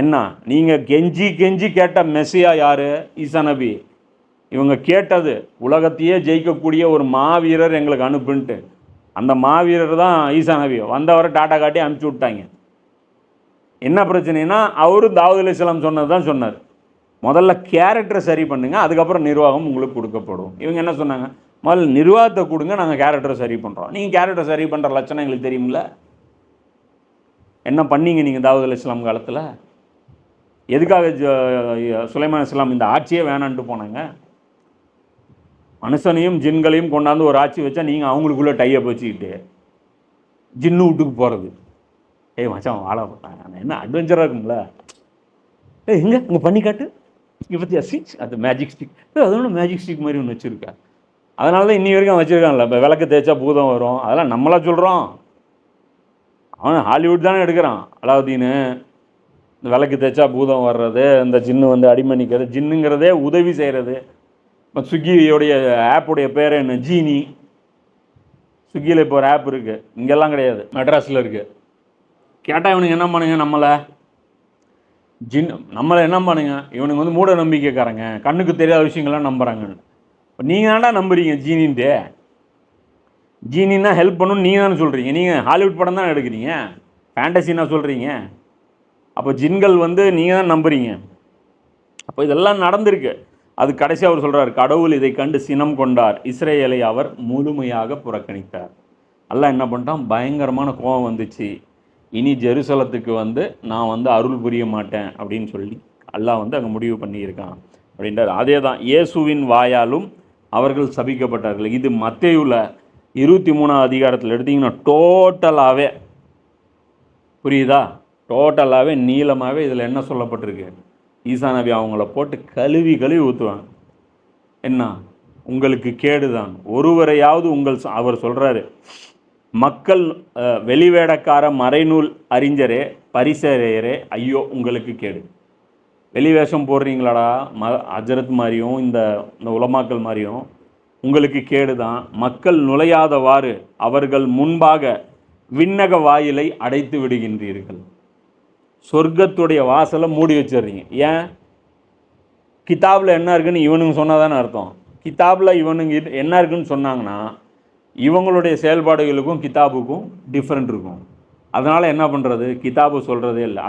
என்ன? நீங்கள் கெஞ்சி கெஞ்சி கேட்ட மெஸ்ஸியா யார்? ஈசா நபி இவங்க கேட்டது உலகத்தையே ஜெயிக்கக்கூடிய ஒரு மாவீரர் எங்களுக்கு அனுப்புன்ட்டு. அந்த மாவீரர் தான் ஈசாநபி வந்தவரை டாட்டா காட்டி அனுப்பிச்சி விட்டாங்க. என்ன பிரச்சனைனா அவரும் தாவூத் இஸ்லாம் சொன்னது தான் சொன்னார். முதல்ல கேரக்டரை சரி பண்ணுங்கள் அதுக்கப்புறம் நிர்வாகம் உங்களுக்கு கொடுக்கப்படும். இவங்க என்ன சொன்னாங்க? முதல்ல நிர்வாகத்தை கொடுங்க நாங்கள் கேரக்டரை சரி பண்ணுறோம் நீங்கள் கேரக்டரை சரி பண்ணுற லட்சணம் எங்களுக்கு தெரியுமில்ல என்ன பண்ணீங்க நீங்கள் தாவூத் இஸ்லாம் காலத்தில்? எதுக்காக ஜ- சுலைமான் இஸ்லாம் இந்த ஆட்சியே வேணான்ட்டு போனாங்க? மனுஷனையும் ஜின்களையும் கொண்டாந்து ஒரு ஆட்சி வச்சா நீங்கள் அவங்களுக்குள்ளே டையப் வச்சுக்கிட்டு ஜின்னு வீட்டுக்கு போகிறது ஏய் மச்சான் வாழ என்ன அட்வென்ச்சராக இருக்கும்ல? ஏய் எங்கே? இங்கே பண்ணி காட்டு. இங்கே பற்றி ஸ்டிக் அது மேஜிக் ஸ்டிக் அதோட மேஜிக் ஸ்டிக் மாதிரி ஒன்று வச்சுருக்கா? அதனால தான் இன்னி வரைக்கும் வச்சுருக்காங்கல்ல இப்போ விளக்கு தேய்ச்சா பூதம் வரும். அதெல்லாம் நம்மளா சொல்கிறோம் அவன் ஹாலிவுட் தானே எடுக்கிறான் அலாவுதீனு. இந்த விளக்கு தேய்ச்சா பூதம் வர்றது இந்த ஜின்னு வந்து அடிமணிக்கிறது ஜின்னுங்கிறதே உதவி செய்கிறது இப்போ ஸ்விக்கியோடைய ஆப்புடைய பேர் என்ன? ஜீனி. ஸ்விக்கியில் இப்போ ஒரு ஆப் இருக்குது இங்கெல்லாம் கிடையாது. மெட்ராஸில் இருக்குது கேட்டால் இவனுங்க என்ன பண்ணுங்க நம்மளை? ஜின் நம்மளை என்ன பண்ணுங்க? இவனுங்க வந்து மூட நம்பிக்கைக்காரங்க. கண்ணுக்கு தெரியாத விஷயங்கள்லாம் நம்புகிறாங்கன்னு இப்போ நீங்கள் தான்டா நம்புறீங்க ஜீனின்ட்டு. ஜீனின்னா ஹெல்ப் பண்ணணும்னு நீங்கள் தானே சொல்கிறீங்க நீங்கள் ஹாலிவுட் படம் தான் எடுக்கிறீங்க? ஃபேண்டசின்னா சொல்கிறீங்க அப்போ ஜின்கள் வந்து நீங்கள் தான் நம்புறீங்க. அப்போ இதெல்லாம் நடந்திருக்கு. அது கடைசி அவர் சொல்கிறார் கடவுள் இதை கண்டு சினம் கொண்டார். இஸ்ரேலை அவர் முழுமையாக புறக்கணித்தார். எல்லாம் என்ன பண்ணிட்டான்? பயங்கரமான கோபம் வந்துச்சு. இனி ஜெருசலத்துக்கு வந்து நான் வந்து அருள் புரிய மாட்டேன் அப்படின்னு சொல்லி அல்லாஹ் வந்து அங்கே முடிவு பண்ணியிருக்கான் அப்படின்றார். அதே தான் இயேசுவின் வாயாலும் அவர்கள் சபிக்கப்பட்டார்கள். இது மத்தேயுல இருபத்தி மூணாவது அதிகாரத்தில் எடுத்திங்கன்னா டோட்டலாகவே புரியுதா? டோட்டலாகவே நீளமாகவே இதில் என்ன சொல்லப்பட்டிருக்கு? ஈசா நபி அவங்கள போட்டு கழுவி கழுவி ஊற்றுவாங்க என்ன? உங்களுக்கு கேடுதான். ஒருவரையாவது உங்கள் அவர் சொல்கிறாரு மக்கள் வெளிவேடக்கார மறைநூல் அறிஞரே பரிசரையரே ஐயோ உங்களுக்கு கேடு. வெளி வேஷம் போடுறீங்களாடா? ம அஜரத் மாதிரியும் இந்த இந்த உலமாக்கள் மாதிரியும். உங்களுக்கு கேடு தான் மக்கள் நுழையாதவாறு அவர்கள் முன்பாக விண்ணக வாயிலை அடைத்து விடுகின்றீர்கள். சொர்க்கத்துடைய வாசலை மூடி வச்சிடுறீங்க. ஏன்? கிதாபில் என்ன இருக்குன்னு இவனுங்க சொன்னாதானே அர்த்தம். கிதாபில் இவனுங்க என்ன இருக்குன்னு சொன்னாங்கன்னா இவங்களுடைய செயல்பாடுகளுக்கும் கிதாபுக்கும் டிஃப்ரெண்ட் இருக்கும். அதனால் என்ன பண்ணுறது கிதாபு சொல்கிறதே இல்லை.